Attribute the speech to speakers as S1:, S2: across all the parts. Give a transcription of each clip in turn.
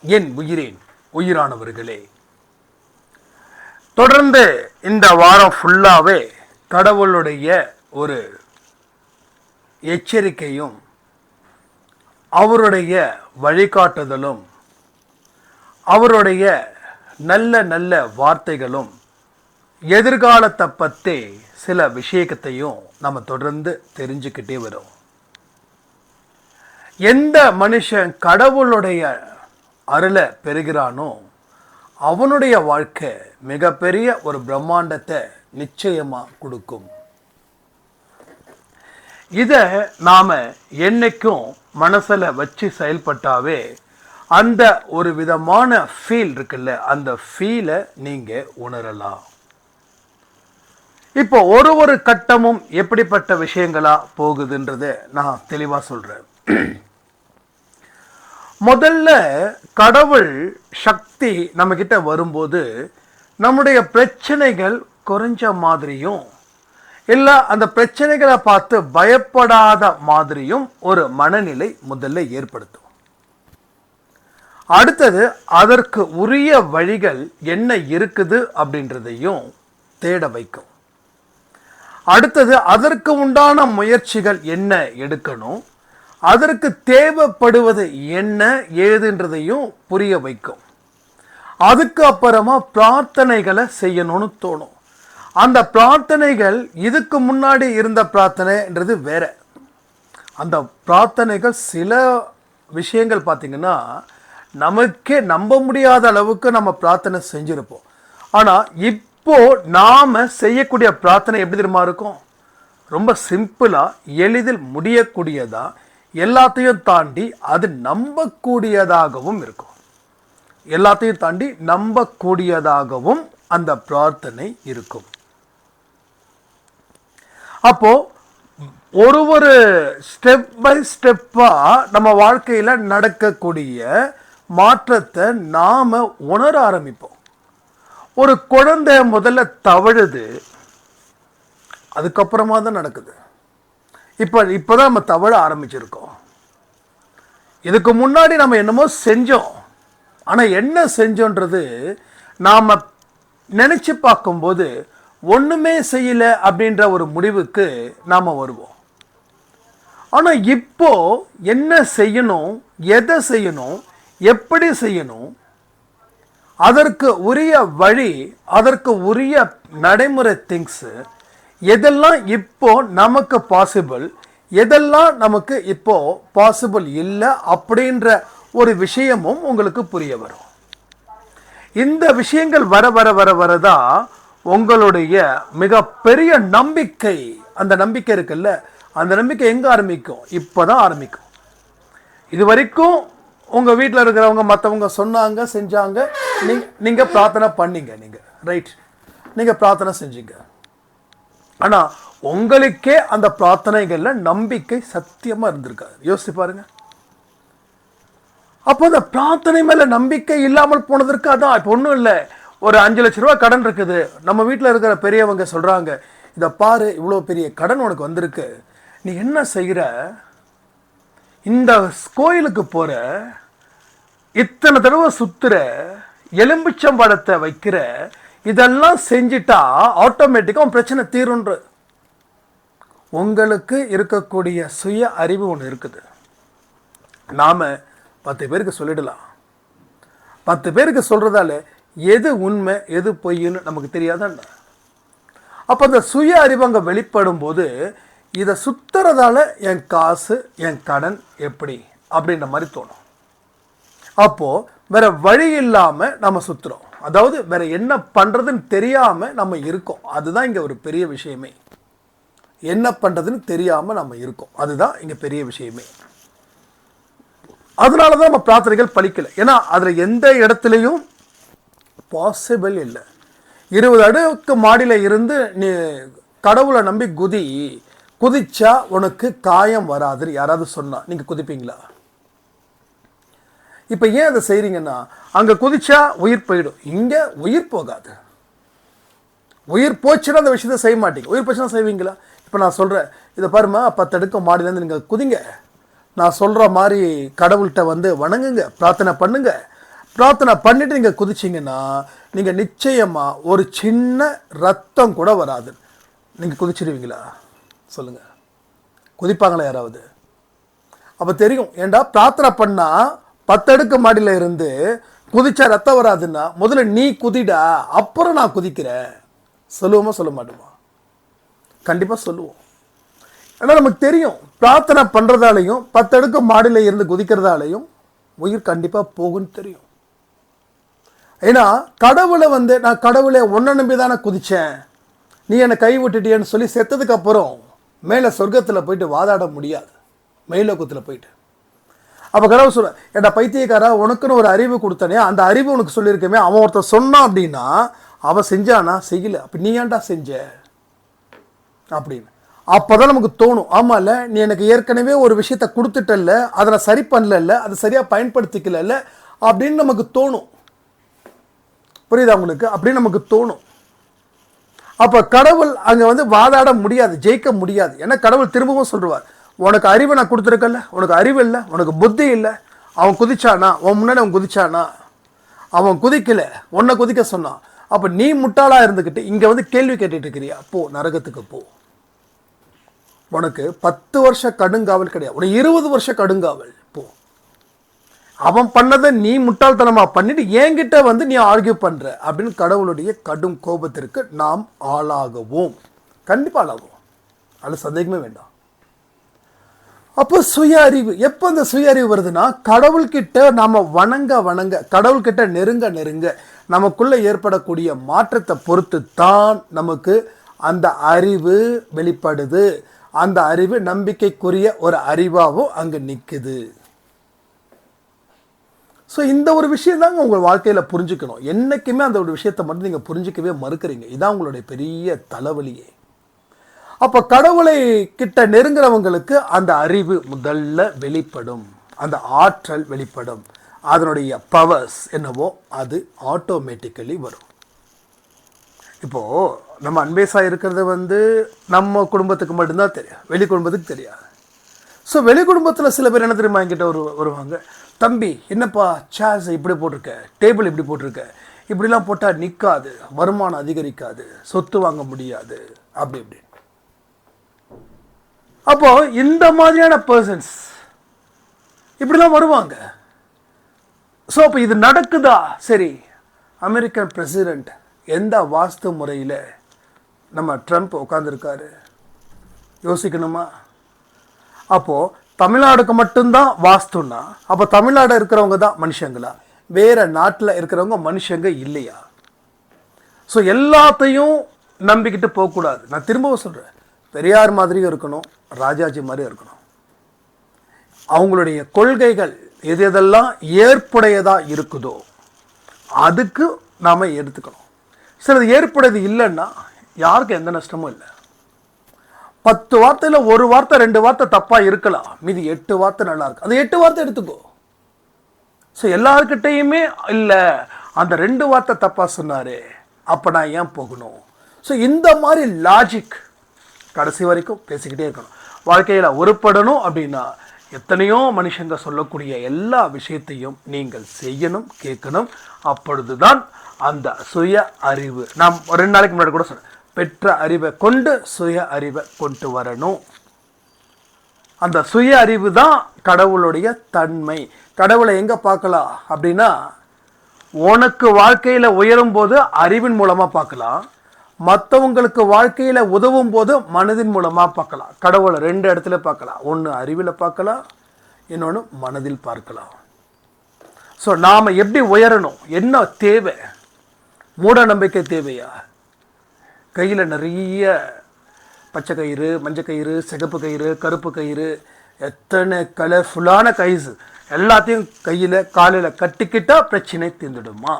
S1: என் உயிரேன் உயிரானவர்களே. தொடர்ந்து இந்த வாரம் ஃபுல்லாவே கடவுளுடைய ஒரு எச்சரிக்கையும் அவருடைய வழிகாட்டுதலும் அவருடைய நல்ல நல்ல வார்த்தைகளும் எதிர்காலத்தை பற்றி சில விஷயத்தையும் நம்ம தொடர்ந்து தெரிஞ்சுக்கிட்டே வரோம். எந்த மனுஷன் கடவுளுடைய அருளை பெறுகிறானோ அவனுடைய வாழ்க்கை மிகப்பெரிய ஒரு பிரம்மாண்டத்தை நிச்சயமாக கொடுக்கும். இதை நாம் என்னைக்கும் மனசில் வச்சு செயல்பட்டாவே அந்த ஒரு விதமான ஃபீல் இருக்குல்ல அந்த ஃபீலை நீங்கள் உணரலாம். இப்போ ஒரு ஒரு கட்டமும் எப்படிப்பட்ட விஷயங்களாக போகுதுன்றதை நான் தெளிவாக சொல்கிறேன் முதல்ல கடவுள் சக்தி நம்மக்கிட்ட வரும்போது நம்முடைய பிரச்சனைகள் குறைஞ்ச மாதிரியும் இல்லை அந்த பிரச்சனைகளை பார்த்து பயப்படாத மாதிரியும் ஒரு மனநிலை முதல்ல ஏற்படுத்தும். அடுத்தது அதற்கு உரிய வழிகள் என்ன இருக்குது அப்படின்றதையும் தேட வைக்கும். அடுத்தது அதற்கு உண்டான முயற்சிகள் என்ன எடுக்கணும்? அதற்கு தேவைப்படுவது என்ன ஏதுன்றதையும் புரிய வைக்கும். அதுக்கு அப்புறமா பிரார்த்தனைகளை செய்யணும்னு தோணும். அந்த பிரார்த்தனைகள் இதுக்கு முன்னாடி இருந்த பிரார்த்தனைன்றது வேற. அந்த பிரார்த்தனைகள் சில விஷயங்கள் பார்த்தீங்கன்னா நமக்கே நம்ப முடியாத அளவுக்கு நம்ம பிரார்த்தனை செஞ்சுருப்போம். ஆனால் இப்போது நாம் செய்யக்கூடிய பிரார்த்தனை எப்படி தெரியுமா இருக்கும்? ரொம்ப சிம்பிளாக எளிதில் முடியக்கூடியதாக எல்லாத்தையும் தாண்டி அது நம்பக்கூடியதாகவும் இருக்கும். எல்லாத்தையும் தாண்டி நம்பக்கூடியதாகவும் அந்த பிரார்த்தனை இருக்கும். அப்போ ஒரு ஒரு ஸ்டெப் பை ஸ்டெப்பா நம்ம வாழ்க்கையில நடக்கக்கூடிய மாற்றத்தை நாம உணர ஆரம்பிப்போம். ஒரு குழந்தை முதல்ல தவழுது அதுக்கப்புறமா தான் நடக்குது. இப்போ இப்போதான் நம்ம தவழ ஆரம்பிச்சிருக்கோம். இதுக்கு முன்னாடி நம்ம என்னமோ செஞ்சோம். ஆனால் என்ன செஞ்சோன்றது நாம் நினச்சி பார்க்கும்போது ஒன்றுமே செய்யலை அப்படின்ற ஒரு முடிவுக்கு நாம் வருவோம். ஆனால் இப்போ என்ன செய்யணும் எதை செய்யணும் எப்படி செய்யணும் அதற்கு உரிய வழி அதற்கு உரிய நடைமுறை திங்ஸு எதெல்லாம் இப்போ நமக்கு பாசிபிள் எதெல்லாம் நமக்கு இப்போ பாசிபிள் இல்லை அப்படின்ற ஒரு விஷயமும் உங்களுக்கு புரிய வரும். இந்த விஷயங்கள் வர வர வர வரதான் உங்களுடைய மிகப்பெரிய நம்பிக்கை. அந்த நம்பிக்கை இருக்குல்ல? அந்த நம்பிக்கை எங்கே ஆரம்பிக்கும்? இப்போதான் ஆரம்பிக்கும். இது வரைக்கும் உங்கள் வீட்டில் இருக்கிறவங்க மற்றவங்க சொன்னாங்க செஞ்சாங்க நீங்கள் நீங்கள் பிரார்த்தனை பண்ணீங்க நீங்கள் ரைட் நீங்கள் பிரார்த்தனை செஞ்சீங்க. ஆனா உங்களுக்கே அந்த பிரார்த்தனைகள்ல நம்பிக்கை சத்தியமா இருந்திருக்காது. யோசிச்சு பாருங்க. அப்போ அந்த பிரார்த்தனை மேல நம்பிக்கை இல்லாமல் போனதற்கு அதான் இப்போ ஒன்றும் இல்லை. ஒரு அஞ்சு லட்ச ரூபா கடன் இருக்குது. நம்ம வீட்டில் இருக்கிற பெரியவங்க சொல்றாங்க இதை பாரு இவ்வளோ பெரிய கடன் உனக்கு வந்திருக்கு. நீ என்ன செய்கிற இந்த கோயிலுக்கு போற. இத்தனை தடவை சுத்துற. எலும்பிச்சம்பழத்தை வைக்கிற. இதெல்லாம் செஞ்சிட்டா ஆட்டோமேட்டிக்காக உன் பிரச்சனை தீருன்ற உங்களுக்கு இருக்கக்கூடிய சுய அறிவு ஒன்று இருக்குது. நாம் பத்து பேருக்கு சொல்லிடலாம். பத்து பேருக்கு சொல்கிறதால எது உண்மை எது பொய்ன்னு நமக்கு தெரியாதாண்டா அப்போ அந்த சுய அறிவு அங்கே வெளிப்படும் போது இதை சுத்துறதால என் காசு என் கடன் எப்படி அப்படின்ற மாதிரி தோணும். அப்போது வேறு வழி இல்லாமல் நம்ம சுற்றுறோம் அதாவது வேற என்ன பண்றதுன்னு தெரியாம நம்ம இருக்கோம். அதுதான் இங்க ஒரு பெரிய விஷயமே. என்ன பண்றதுன்னு தெரியாம நம்ம இருக்கோம். அதுதான் இங்க பெரிய விஷயமே. அதனால தான் நம்ம பிரார்த்தனைகள் பழிக்கலை ஏன்னா அதில் எந்த இடத்துலையும் பாசிபிள் இல்லை. இருபது அடுக்கு மாடியில இருந்து நீ கடவுளை நம்பி குதி குதிச்சா உனக்கு காயம் வராதுன்னு யாராவது சொன்னா. நீங்க குதிப்பீங்களா? இப்போ ஏன் அதை செய்கிறீங்கன்னா அங்கே குதிச்சா உயிர் போயிடும். இங்கே உயிர் போகாது. உயிர் போச்சுன்னா அந்த விஷயத்தை செய்ய மாட்டீங்க. உயிர் போச்சுன்னா செய்வீங்களா? இப்போ நான் சொல்கிறேன் இதை பாருமா பத்து அடுக்கு மாடியிலேருந்து நீங்கள் குதிங்க. நான் சொல்கிற மாதிரி கடவுள்கிட்ட வந்து வணங்குங்க பிரார்த்தனை பண்ணுங்க. பிரார்த்தனை பண்ணிவிட்டு நீங்கள் குதிச்சிங்கன்னா நீங்கள் நிச்சயமாக ஒரு சின்ன ரத்தம் கூட வராது. நீங்கள் குதிச்சிடுவீங்களா சொல்லுங்கள் குதிப்பாங்களா யாராவது? அப்போ தெரியும். ஏண்டா பிரார்த்தனை பண்ணால் பத்தடுக்கு மாடியில் இருந்து குதிச்சா ரத்தம் வராதுன்னா முதல்ல நீ குதிடா அப்புறம் நான் குதிக்கிறேன். சொல்லுவோமா சொல்ல மாட்டோமா? கண்டிப்பாக சொல்லுவோம். ஏன்னா நமக்கு தெரியும் பிரார்த்தனை பண்ணுறதாலையும் பத்தடுக்கு மாடியில் இருந்து குதிக்கிறதாலையும் உயிர் கண்டிப்பாக போகும்னு தெரியும். ஏன்னா கடவுளை வந்து நான் கடவுளை ஒன்றை நம்பி தானே குதித்தேன் நீ என்னை கை விட்டுட்டியேன்னு சொல்லி செத்ததுக்கப்புறம் மேலே சொர்க்கத்தில் போயிட்டு வாதாட முடியாது. மேலோகத்தில் போயிட்டு. அப்போ கடவுள் சொல்ல ஏடா பைத்தியக்காரா உனக்குன்னு ஒரு அறிவு கொடுத்தனே அந்த அறிவு உனக்கு சொல்லியிருக்கமே அவன் ஒருத்தர் சொன்னான் அப்படின்னா அவன் செஞ்சானா? செய்யல. அப்போ நீ ஏன்டா செஞ்ச? அப்படின்னு. அப்போ தான் நமக்கு தோணும் ஆமாம்ல நீ எனக்கு ஏற்கனவே ஒரு விஷயத்த கொடுத்துட்டல்ல அதை நான் சரி பண்ணல அதை சரியாக பயன்படுத்திக்கல அப்படின்னு நமக்கு தோணும். புரியுதா உங்களுக்கு? அப்படின்னு நமக்கு தோணும். அப்போ கடவுள் அங்கே வந்து வாதாட முடியாது ஜெயிக்க முடியாது. ஏன்னா கடவுள் திரும்பவும் சொல்லுவார் உனக்கு அறிவை நான் கொடுத்துருக்கல உனக்கு அறிவு இல்லை. உனக்கு புத்தி இல்லை. அவன் குதிச்சானா? உன் முன்னாடி அவன் குதிச்சானா? அவன் குதிக்கல. உன்னை குதிக்க சொன்னான். அப்போ நீ முட்டாளாக இருந்துக்கிட்டு இங்கே வந்து கேள்வி கேட்டுட்டு இருக்கிறியா? போ நரகத்துக்கு போ. உனக்கு பத்து வருஷ கடுங்காவல் கிடையாது. உனக்கு இருபது வருஷ கடுங்காவல். போ. அவன் பண்ணதை நீ முட்டாள்தனமாக பண்ணிட்டு என்கிட்ட வந்து நீ ஆர்கியூ பண்ணுற அப்படின்னு கடவுளுடைய கடும் கோபத்திற்கு நாம் ஆளாகவும். கண்டிப்பாக ஆளாகுவோம். அதில் சந்தேகமே வேண்டாம். அப்போ சுய அறிவு எப்போ அந்த சுய அறிவு வருதுன்னா கடவுள்கிட்ட நாம் வணங்க வணங்க கடவுள்கிட்ட நெருங்க நெருங்க நமக்குள்ளே ஏற்படக்கூடிய மாற்றத்தை பொறுத்து தான் நமக்கு அந்த அறிவு வெளிப்படுது. அந்த அறிவு நம்பிக்கைக்குரிய ஒரு அறிவாகவும் அங்கே நிற்குது ஸோ இந்த ஒரு விஷயம் தாங்க உங்கள் வாழ்க்கையில் புரிஞ்சுக்கணும். என்றைக்குமே அந்த ஒரு விஷயத்தை மட்டும் நீங்கள் புரிஞ்சிக்கவே மறுக்கிறீங்க. இதான் உங்களுடைய பெரிய தலைவலியே. அப்போ கடவுளை கிட்ட நெருங்குறவங்களுக்கு அந்த அறிவு முதல்ல வெளிப்படும். அந்த ஆற்றல் வெளிப்படும். அதனுடைய பவர்ஸ் என்னவோ அது ஆட்டோமேட்டிக்கலி வரும். இப்போது நம்ம அன்பேஸாக இருக்கிறது வந்து நம்ம குடும்பத்துக்கு மட்டும்தான் தெரியும் வெளி குடும்பத்துக்கு தெரியாது. ஸோ வெளி குடும்பத்தில் சில பேர் என்ன தெரியுமா என்கிட்ட ஒரு வருவாங்க? தம்பி என்னப்பா சேர்ஸ் இப்படி போட்டிருக்க? டேபிள் இப்படி போட்டிருக்க? இப்படிலாம் போட்டால் நிற்காது வருமானம் அதிகரிக்காது. சொத்து வாங்க முடியாது. அப்படி இப்படி அப்போது இந்த மாதிரியான பர்சன்ஸ் இப்படிலாம் வருவாங்க. ஸோ அப்போ இது நடக்குதா? சரி அமெரிக்கன் பிரசிடெண்ட் எந்த வாஸ்து முறையில் நம்ம ட்ரம்ப் உட்காந்துருக்காரு யோசிக்கணுமா? அப்போது தமிழ்நாடுக்கு மட்டும்தான் வாஸ்துன்னா அப்போ தமிழ்நாடு இருக்கிறவங்க தான் மனுஷங்களா? வேறு நாட்டில் இருக்கிறவங்க மனுஷங்க இல்லையா? ஸோ எல்லாத்தையும் நம்பிக்கிட்டு போகக்கூடாது. நான் திரும்பவும் சொல்கிறேன் பெரியார் மாதிரியும் இருக்கணும் ராஜாஜி மாதிரியும் இருக்கணும். அவங்களுடைய கொள்கைகள் எது எதெல்லாம் ஏற்புடையதாக இருக்குதோ அதுக்கு நாம் எடுத்துக்கணும். சிலது ஏற்புடையது இல்லைன்னா யாருக்கும் எந்த நஷ்டமும் இல்லை. பத்து வார்த்தையில் ஒரு வார்த்தை ரெண்டு வார்த்தை தப்பாக இருக்கலாம். மீதி எட்டு வார்த்தை நல்லா இருக்கு. அந்த எட்டு வார்த்தை எடுத்துக்கோ. ஸோ எல்லாருக்கிட்டேயுமே இல்லை அந்த ரெண்டு வார்த்தை தப்பாக சொன்னார் அப்போ நான் ஏன் போகணும்? ஸோ இந்த மாதிரி லாஜிக் கடைசி வரைக்கும் பேசிக்கிட்டே இருக்கணும். வாழ்க்கையில் உருப்படணும் அப்படின்னா எத்தனையோ மனுஷங்க சொல்லக்கூடிய எல்லா விஷயத்தையும் நீங்கள் செய்யணும் கேட்கணும். அப்பொழுதுதான் அந்த சுய அறிவு நாம் ஒரு ரெண்டு நாளைக்கு முன்னாடி கூட சொன்னேன் பெற்ற அறிவை கொண்டு சுய அறிவை கொண்டு வரணும். அந்த சுய அறிவு தான் கடவுளுடைய தன்மை. கடவுளை எங்கே பார்க்கலாம் அப்படின்னா உனக்கு வாழ்க்கையில் உயரும் போது அறிவின் மூலமாக பார்க்கலாம். மற்றவங்களுக்கு வாழ்க்கையில் உதவும் போது மனதின் மூலமாக பார்க்கலாம். கடவுளை ரெண்டு இடத்துல பார்க்கலாம். ஒன்று அறிவில் பார்க்கலாம். இன்னொன்று மனதில் பார்க்கலாம். ஸோ நாம் எப்படி உயரணும்? என்ன தேவை? மூட நம்பிக்கை தேவையா? கையில் நிறைய பச்சை கயிறு மஞ்சள் கயிறு சிகப்பு கயிறு கருப்பு கயிறு எத்தனை கலர்ஃபுல்லான கயிறு எல்லாத்தையும் கையில் காலையில் கட்டிக்கிட்டால் பிரச்சனை தீர்ந்துடுமா?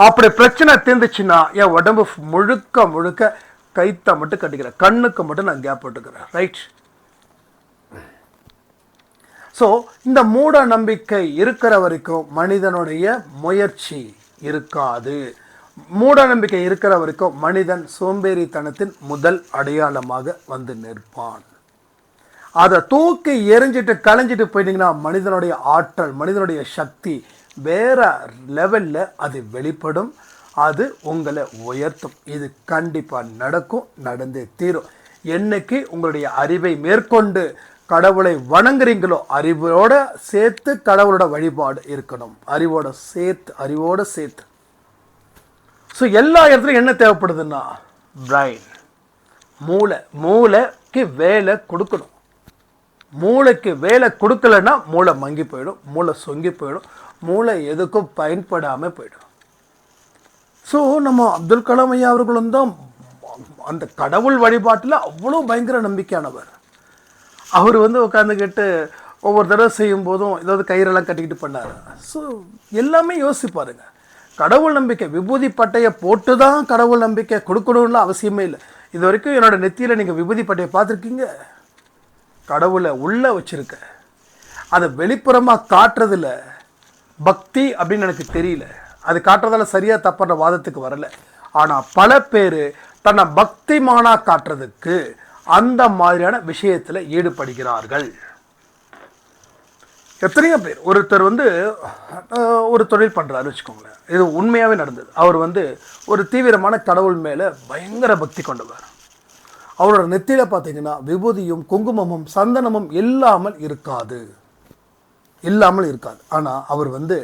S1: அப்படி பிரச்சனை தீர்ந்துச்சுன்னா என் உடம்பு முழுக்க முழுக்க கைத்தை மட்டும் கட்டிக்கிறேன் கண்ணுக்கு மட்டும் நான் கேப் போட்டுக்கிறேன். ரைட் ஸோ இந்த மூட நம்பிக்கை இருக்கிற வரைக்கும் மனிதனுடைய முயற்சி இருக்காது. மூட நம்பிக்கை இருக்கிற வரைக்கும் மனிதன் சோம்பேறித்தனத்தின் முதல் அடையாளமாக வந்து நிற்பான். அதை தூக்கி எரிஞ்சிட்டு களைஞ்சிட்டு போயிட்டீங்கன்னா மனிதனுடைய ஆற்றல் மனிதனுடைய சக்தி வேற லெவலில் அது வெளிப்படும். அது உங்களை உயர்த்தும். இது கண்டிப்பாக நடக்கும் நடந்தே தீரும். என்னைக்கு உங்களுடைய அறிவை மேற்கொண்டு கடவுளை வணங்குறீங்களோ அறிவோட சேர்த்து கடவுளோட வழிபாடு இருக்கணும். அறிவோட சேர்த்து அறிவோட சேர்த்து. ஸோ எல்லா இடத்துலையும் என்ன தேவைப்படுதுன்னா? பிரைன் மூளை. மூளைக்கு வேலை கொடுக்கணும். மூளைக்கு வேலை கொடுக்கலன்னா மூளை மங்கி போயிடும் மூளை சொங்கி போயிடும். மூளை எதுக்கும் பயன்படாமல் போயிடும். ஸோ நம்ம அப்துல் கலாம் ஐயா அவர்களும் தான் அந்த கடவுள் வழிபாட்டில் அவ்வளோ பயங்கர நம்பிக்கையானவர். அவர் வந்து உட்காந்துக்கிட்டு ஒவ்வொரு தடவை செய்யும் போதும் ஏதாவது கயிறெல்லாம் கட்டிக்கிட்டு பண்ணார். ஸோ எல்லாமே யோசிப்பாருங்க கடவுள் நம்பிக்கை விபூதி பட்டையை போட்டு தான் கடவுள் நம்பிக்கை கொடுக்கணும்னு அவசியமே இல்லை. இது வரைக்கும் என்னோடய நெத்தியில் நீங்கள் விபூதி பட்டையை பார்த்துருக்கீங்க? கடவுளை உள்ளே வச்சுருக்க. அதை வெளிப்புறமாக காட்டுறதுல பக்தி அப்படின்னு எனக்கு தெரியல. அது காட்டுறதால சரியாக தப்புற வாதத்துக்கு வரல. ஆனால் பல பேர் தன்னை பக்திமானாக காட்டுறதுக்கு அந்த மாதிரியான விஷயத்தில் ஈடுபடுகிறார்கள். எத்தனையோ பேர். ஒருத்தர் வந்து ஒரு தொழில் பண்ணுறாரு வச்சுக்கோங்களேன். இது உண்மையாகவே நடந்தது. அவர் வந்து ஒரு தீவிரமான கடவுள் மேலே பயங்கர பக்தி கொண்டவர். அவரோட நெத்தியில் பார்த்தீங்கன்னா விபூதியும் குங்குமமும் சந்தனமும் இல்லாமல் இருக்காது. இல்லாமல் இருக்காது. ஆனால் அவர் வந்து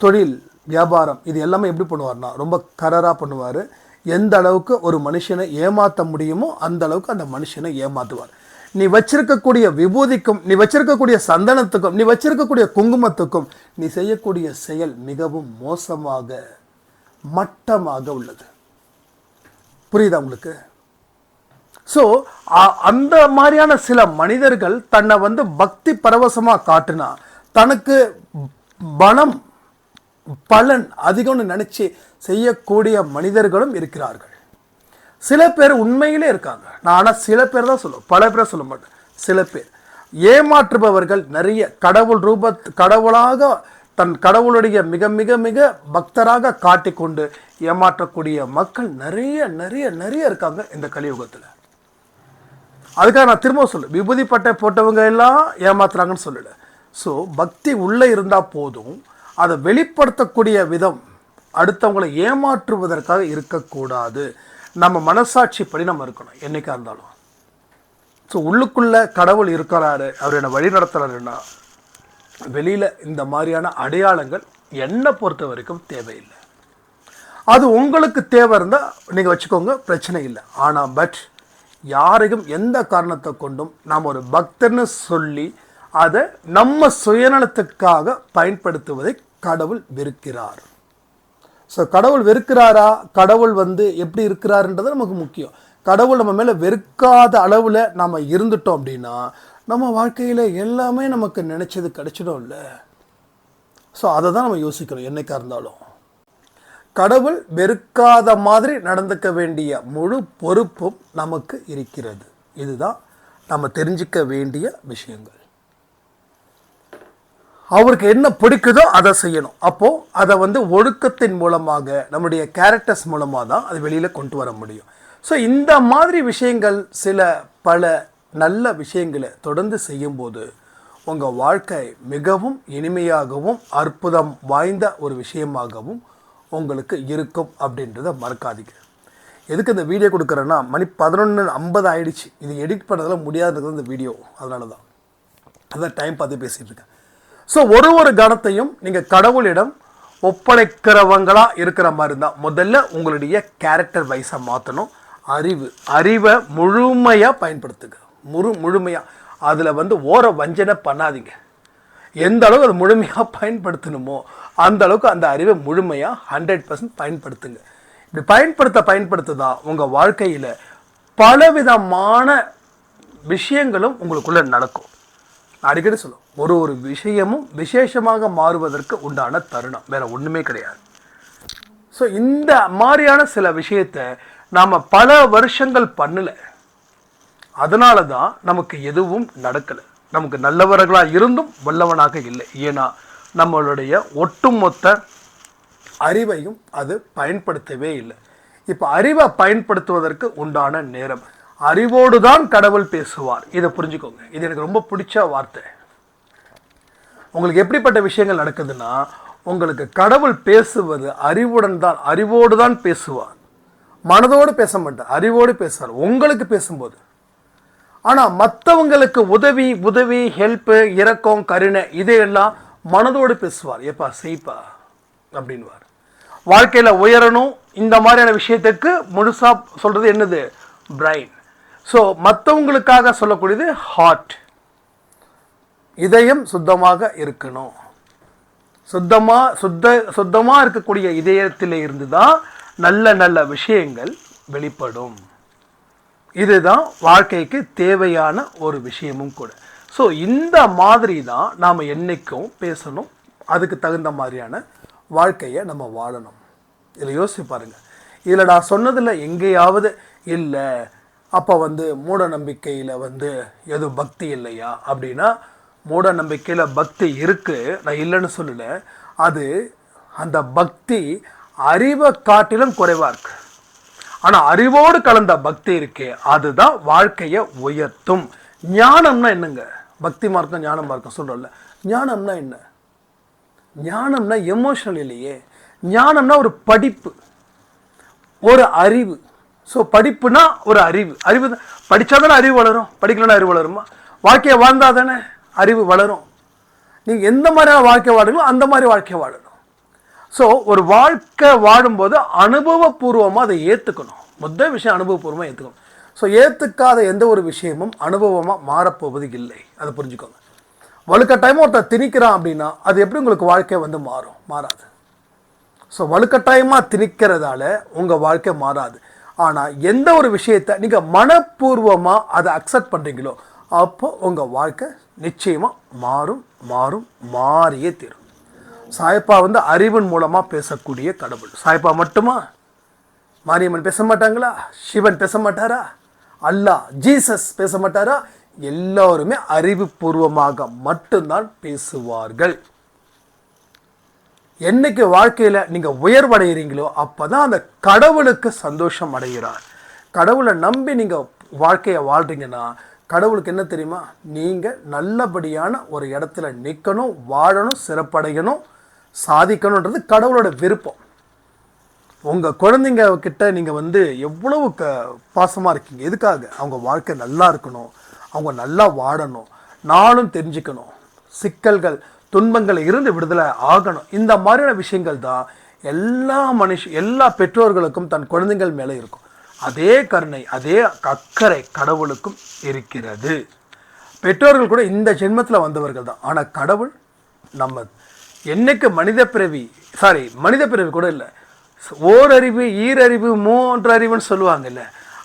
S1: தொழில் வியாபாரம் இது எல்லாமே எப்படி பண்ணுவார்னா ரொம்ப கரராக பண்ணுவார். எந்த அளவுக்கு ஒரு மனுஷனை ஏமாற்ற முடியுமோ அந்த அளவுக்கு அந்த மனுஷனை ஏமாற்றுவார் நீ வச்சிருக்கக்கூடிய விபூதிக்கும் நீ வச்சிருக்கக்கூடிய சந்தனத்துக்கும் நீ வச்சிருக்கக்கூடிய குங்குமத்துக்கும் நீ செய்யக்கூடிய செயல் மிகவும் மோசமாக மட்டமாக உள்ளது. புரியுதா உங்களுக்கு? ஸோ அந்த மாதிரியான சில மனிதர்கள் தன்னை வந்து பக்தி பரவசமாக காட்டினா தனக்கு பணம் பலன் அதிகம்னு நினச்சி செய்யக்கூடிய மனிதர்களும் இருக்கிறார்கள். சில பேர் உண்மையிலே இருக்காங்க. நான் ஆனால் சில பேர் தான் சொல்லுவேன். பல பேரை சொல்ல மாட்டேன். சில பேர். ஏமாற்றுபவர்கள் நிறைய. கடவுள் ரூப கடவுளாக தன் கடவுளுடைய மிக மிக மிக பக்தராக காட்டிக்கொண்டு ஏமாற்றக்கூடிய மக்கள் நிறைய நிறைய நிறைய இருக்காங்க இந்த கலியுகத்தில். அதுக்காக நான் திரும்ப சொல்லுவேன் விபூதி பட்டை போட்டவங்க எல்லாம் ஏமாத்துறாங்கன்னு சொல்லலை. ஸோ பக்தி உள்ளே இருந்தால் போதும். அதை வெளிப்படுத்தக்கூடிய விதம் அடுத்தவங்களை ஏமாற்றுவதற்காக இருக்கக்கூடாது. நம்ம மனசாட்சி படி நம்ம இருக்கணும் என்னைக்கா இருந்தாலும். ஸோ உள்ளுக்குள்ளே கடவுள் இருக்கிறாரு அவர் என்னை வழி நடத்துறாருன்னா வெளியில் இந்த மாதிரியான அடையாளங்கள் என்னை பொறுத்த வரைக்கும் தேவையில்லை. அது உங்களுக்கு தேவை இருந்தால் நீங்கள் வச்சுக்கோங்க பிரச்சனை இல்லை. ஆனால் பட் யாரையும் எந்த காரணத்தை கொண்டும் நாம் ஒரு பக்தர்னு சொல்லி அதை நம்ம சுயநலத்துக்காக பயன்படுத்துவதை கடவுள் வெறுக்கிறார். ஸோ கடவுள் வெறுக்கிறாரா? கடவுள் வந்து எப்படி இருக்கிறாருன்றது நமக்கு முக்கியம். கடவுள் நம்ம மேலே வெறுக்காத அளவில் நம்ம இருந்துட்டோம் அப்படின்னா நம்ம வாழ்க்கையில் எல்லாமே நமக்கு நினச்சது கிடைச்சிடும்ல. ஸோ அதை தான் நம்ம யோசிக்கணும் என்னைக்கா இருந்தாலும். கடவுள் வெறுக்காத மாதிரி நடந்துக்க வேண்டிய முழு பொறுப்பும் நமக்கு இருக்கிறது. இதுதான் நம்ம தெரிஞ்சுக்க வேண்டிய விஷயங்கள். அவருக்கு என்ன பிடிக்குதோ அதை செய்யணும். அப்போது அதை வந்து ஒழுக்கத்தின் மூலமாக நம்முடைய கேரக்டர்ஸ் மூலமாக தான் அது வெளியில் கொண்டு வர முடியும். ஸோ இந்த மாதிரி விஷயங்கள் சில பல நல்ல விஷயங்களை தொடர்ந்து செய்யும்போது உங்கள் வாழ்க்கை மிகவும் இனிமையாகவும் அற்புதம் வாய்ந்த ஒரு விஷயமாகவும் உங்களுக்கு இருக்கும் அப்படின்றத மறக்காதீங்க. எதுக்கு இந்த வீடியோ கொடுக்குறேன்னா மணி பதினொன்று ஐம்பது ஆயிடுச்சு. இது எடிட் பண்ணுறதுல முடியாதது இந்த வீடியோ அதனால தான் அதான் டைம் பார்த்து பேசிகிட்டு இருக்கேன். ஸோ ஒரு ஒரு கணத்தையும் நீங்கள் கடவுளிடம் ஒப்படைக்கிறவங்களா இருக்கிற மாதிரி தான் முதல்ல உங்களுடைய கேரக்டர் வைஸை மாற்றணும் அறிவு அறிவை முழுமையாக பயன்படுத்துங்க. முழு முழுமையாக அதில் வந்து ஓர வஞ்சனை பண்ணாதீங்க. எந்த அளவுக்கு அதை முழுமையாக பயன்படுத்தணுமோ அந்த அளவுக்கு அந்த அறிவை முழுமையாக ஹண்ட்ரட் பர்சன்ட் பயன்படுத்துங்க. இப்படி பயன்படுத்த பயன்படுத்த தான் உங்கள் வாழ்க்கையில் பலவிதமான விஷயங்களும் உங்களுக்குள்ளே நடக்கும். அடிக்கடி சொல்லுவோம் ஒரு ஒரு விஷயமும் விசேஷமாக மாறுவதற்கு உண்டான தருணம். வேற ஒன்றுமே கிடையாது. ஸோ இந்த மாதிரியான சில விஷயத்தை நாம் பல வருஷங்கள் பண்ணலை. அதனால தான் நமக்கு எதுவும் நடக்கலை. நமக்கு நல்லவர்களாக இருந்தும் வல்லவனாக இல்லை. ஏன்னா நம்மளுடைய ஒட்டுமொத்த அறிவையும் அது பயன்படுத்தவே இல்லை. இப்போ அறிவை பயன்படுத்துவதற்கு உண்டான நேரம். அறிவோடு தான் கடவுள் பேசுவார். இதை புரிஞ்சுக்கோங்க. இது எனக்கு ரொம்ப பிடிச்ச வார்த்தை. உங்களுக்கு எப்படிப்பட்ட விஷயங்கள் நடக்குதுன்னா உங்களுக்கு கடவுள் பேசுவது அறிவுடன் தான் அறிவோடு தான் பேசுவார். மனதோடு பேச மாட்டார் அறிவோடு பேசுவார் உங்களுக்கு பேசும்போது. ஆனால் மற்றவங்களுக்கு உதவி உதவி ஹெல்ப்பு இரக்கம் கருணை இதையெல்லாம் மனதோடு பேசுவார். ஏப்பா செய்ப்பா அப்படின்வார். வாழ்க்கையில் உயரணும் இந்த மாதிரியான விஷயத்துக்கு முழுசாக சொல்கிறது என்னது? பிரைன் ஸோ மற்றவங்களுக்காக சொல்லக்கூடியது ஹார்ட் இதயம் சுத்தமாக இருக்கணும். சுத்தமாக சுத்த சுத்தமாக இருக்கக்கூடிய இதயத்தில் இருந்து தான் நல்ல நல்ல விஷயங்கள் வெளிப்படும். இதுதான் வாழ்க்கைக்கு தேவையான ஒரு விஷயமும் கூட. ஸோ இந்த மாதிரி தான் நாம் என்னைக்கும் பேசணும். அதுக்கு தகுந்த மாதிரியான வாழ்க்கையை நம்ம வாழணும். இதில் யோசிச்சு பாருங்கள் இதில் நான் சொன்னதில் எங்கேயாவது இல்லை. அப்போ வந்து மூட நம்பிக்கையில் வந்து எதுவும் பக்தி இல்லையா அப்படின்னா மூட நம்பிக்கையில் பக்தி இருக்குது நான் இல்லைன்னு சொல்லலை. அது அந்த பக்தி அறிவை காட்டிலும் குறைவாக இருக்கு. ஆனால் அறிவோடு கலந்த பக்தி இருக்கே அதுதான் வாழ்க்கையை உயர்த்தும். ஞானம்னா என்னங்க? பக்தி மார்க்கம் ஞானம் மார்க்கம் சொல்கிறோம்ல ஞானம்னா என்ன? ஞானம்னா எமோஷனல் இல்லையே. ஞானம்னா ஒரு படிப்பு. ஒரு அறிவு. ஸோ படிப்புனா ஒரு அறிவு. அறிவு தான். படித்தா தானே அறிவு வளரும்? படிக்கலன்னா அறிவு வளருமா? வாழ்க்கையை வாழ்ந்தா தானே அறிவு வளரும். நீங்கள் எந்த மாதிரியான வாழ்க்கை வாழுங்களோ அந்த மாதிரி வாழ்க்கை வாழணும். ஸோ ஒரு வாழ்க்கை வாழும்போது அனுபவபூர்வமாக அதை ஏற்றுக்கணும் முதல் விஷயம் அனுபவபூர்வமாக ஏற்றுக்கணும் ஸோ ஏற்றுக்காத எந்த ஒரு விஷயமும் அனுபவமாக மாறப்போவது இல்லை. அதை புரிஞ்சுக்கோங்க. வலுக்கட்டாயமாக ஒருத்தர் திணிக்கிறான் அப்படின்னா அது எப்படி உங்களுக்கு வாழ்க்கை வந்து மாறும்? மாறாது. ஸோ வலுக்கட்டாயமாக திணிக்கிறதால உங்கள் வாழ்க்கை மாறாது. ஆனால் எந்த ஒரு விஷயத்தை நீங்கள் மனப்பூர்வமாக அதை அக்செப்ட் பண்ணுறீங்களோ அப்போ உங்கள் வாழ்க்கை நிச்சயமாக மாறும் மாறும் மாறியே தீரும். சாய்ப்பா வந்து அறிவின் மூலமாக பேசக்கூடிய கடவுள். சாய்ப்பா மட்டுமா? மாரியம்மன் பேச மாட்டாங்களா? சிவன் பேச மாட்டாரா? அல்லாஹ் ஜீசஸ் பேச மாட்டாரா? எல்லோருமே அறிவுபூர்வமாக மட்டும்தான் பேசுவார்கள். என்னைக்கு வாழ்க்கையில் நீங்கள் உயர்வடைகிறீங்களோ அப்பதான் அந்த கடவுளுக்கு சந்தோஷம் அடைகிறார். கடவுளை நம்பி நீங்கள் வாழ்க்கையை வாழ்கிறீங்கன்னா கடவுளுக்கு என்ன தெரியுமா? நீங்கள் நல்லபடியான ஒரு இடத்துல நிற்கணும் வாழணும் சிறப்படையணும் சாதிக்கணுன்றது கடவுளோட விருப்பம். உங்கள் குழந்தைங்க கிட்ட நீங்கள் வந்து எவ்வளவு க பாசமாக இருக்கீங்க? எதுக்காக? அவங்க வாழ்க்கை நல்லா இருக்கணும் அவங்க நல்லா வாழணும் நாளும் தெரிஞ்சுக்கணும். சிக்கல்கள் துன்பங்கள் இருந்து விடுதலை ஆகணும். இந்த மாதிரியான விஷயங்கள் தான் எல்லா மனுஷ எல்லா பெற்றோர்களுக்கும் தன் குழந்தைகள் மேலே இருக்கும். அதே கருணை அதே அக்கறை கடவுளுக்கும் இருக்கிறது. பெற்றோர்கள் கூட இந்த ஜென்மத்தில் வந்தவர்கள் தான். ஆனால் கடவுள் நம்ம என்னைக்கு மனித பிறவி சாரி மனித பிறவி கூட இல்லை. ஓரறிவு ஈரறிவு மூன்றறிவுன்னு சொல்லுவாங்கல்ல.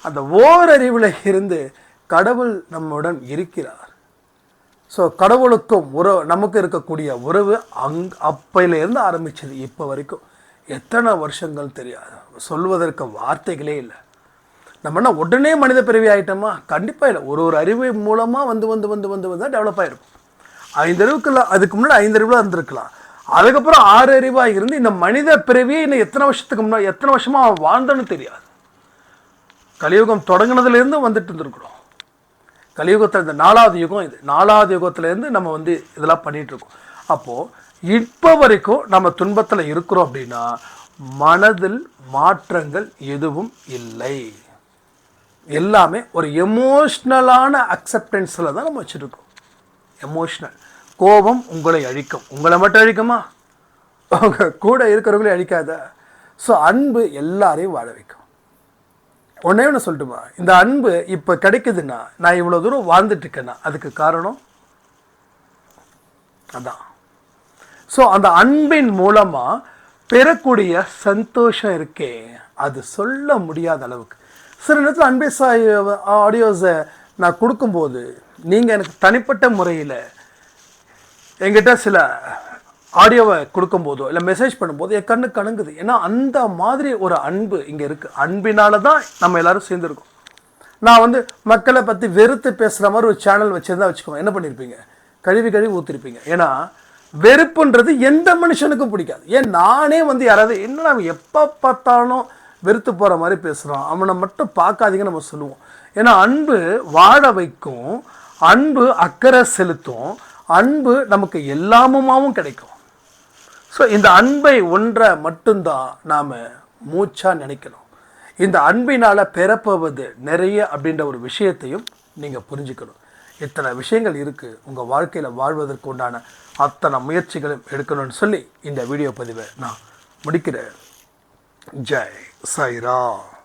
S1: அந்த ஓரறிவில் இருந்து கடவுள் நம்முடன் இருக்கிறார். ஸோ கடவுளுக்கும் உறவு நமக்கு இருக்கக்கூடிய உறவு அங் அப்பையிலேருந்து ஆரம்பித்தது இப்போ வரைக்கும். எத்தனை வருஷங்கள் தெரியாது. சொல்வதற்கு வார்த்தைகளே இல்லை. நம்ம என்ன உடனே மனித பிறவி ஆகிட்டோமா கண்டிப்பாக இல்லை. ஒரு ஒரு அறிவு மூலமாக வந்து வந்து வந்து வந்து வந்து டெவலப் ஆகிருக்கும் ஐந்து அறிவுக்குள்ள அதுக்கு முன்னாடி ஐந்து இருந்திருக்கலாம். அதுக்கப்புறம் ஆறு அறிவாக இருந்து இந்த மனித பிறவியை இன்னும் எத்தனை வருஷத்துக்கு முன்னாடி எத்தனை வருஷமாக அவன் வாழ்ந்தான்னு தெரியாது. கலியுகம் தொடங்கினதுலேருந்து வந்துட்டு இருந்திருக்கிறோம். கலியுகத்தில் இந்த நாலாவது யுகம் இது. நாலாவது யுகத்துலேருந்து நம்ம வந்து இதெல்லாம் பண்ணிகிட்ருக்கோம் அப்போது இப்போ வரைக்கும் நம்ம துன்பத்தில் இருக்கிறோம் அப்படின்னா மனதில் மாற்றங்கள் எதுவும் இல்லை. எல்லாமே ஒரு எமோஷ்னலான அக்செப்டன்ஸில் தான் நம்ம வச்சுருக்கோம். எமோஷ்னல் கோபம் உங்களை அழிக்கும். உங்களை மட்டும் அழிக்குமா? உங்கள் கூட இருக்கிறவங்களே அழிக்காத. ஸோ அன்பு எல்லாரையும் வாழ வைக்கும். ஒன்றே ஒன்று சொல்லட்டுமா? இந்த அன்பு இப்போ கிடைக்குதுன்னா நான் இவ்வளோ தூரம் வாழ்ந்துட்டுருக்கேன்னா அதுக்கு காரணம்? அதான். ஸோ அந்த அன்பின் மூலமாக பெறக்கூடிய சந்தோஷம் இருக்கே அது சொல்ல முடியாத அளவுக்கு. சில நேரத்தில் அன்பே சாய் ஆடியோஸை நான் கொடுக்கும்போது நீங்கள் எனக்கு தனிப்பட்ட முறையில் எங்கிட்ட சில ஆடியோவை கொடுக்கும்போதோ இல்லை மெசேஜ் பண்ணும்போது என் கண்ணு கணங்குது ஏன்னா அந்த மாதிரி ஒரு அன்பு இங்கே இருக்குது அன்பினால தான் நம்ம எல்லாரும் சேர்ந்துருக்கோம். நான் வந்து மக்களை பற்றி வெறுத்து பேசுகிற மாதிரி ஒரு சேனல் வச்சுருந்தா வச்சுக்கோங்க. என்ன பண்ணியிருப்பீங்க கழுவி கழுவி ஊற்றிருப்பீங்க ஏன்னா வெறுப்புன்றது எந்த மனுஷனுக்கும் பிடிக்காது. ஏன் நானே வந்து யாராவது என்ன அவன் எப்போ பார்த்தாலும் வெறுத்து போகிற மாதிரி பேசுகிறான் அவனை மட்டும் பார்க்காதீங்க நம்ம சொல்லுவோம். ஏன்னா அன்பு வாழ வைக்கும் அன்பு அக்கறை செலுத்தும் அன்பு நமக்கு எல்லாமுமாவும் கிடைக்கும். ஸோ இந்த அன்பை ஒன்றை மட்டும்தான் நாம் மூச்சாக நினைக்கணும். இந்த அன்பினால் பெறப்போவது நிறைய அப்படின்ற ஒரு விஷயத்தையும் நீங்கள் புரிஞ்சுக்கணும். இத்தனை விஷயங்கள் இருக்குது உங்கள் வாழ்க்கையில் வாழ்வதற்கு உண்டான அத்தனை முயற்சிகளும் எடுக்கணும்னு சொல்லி இந்த வீடியோ பதிவை நான் முடிக்கிறேன். जय साई राम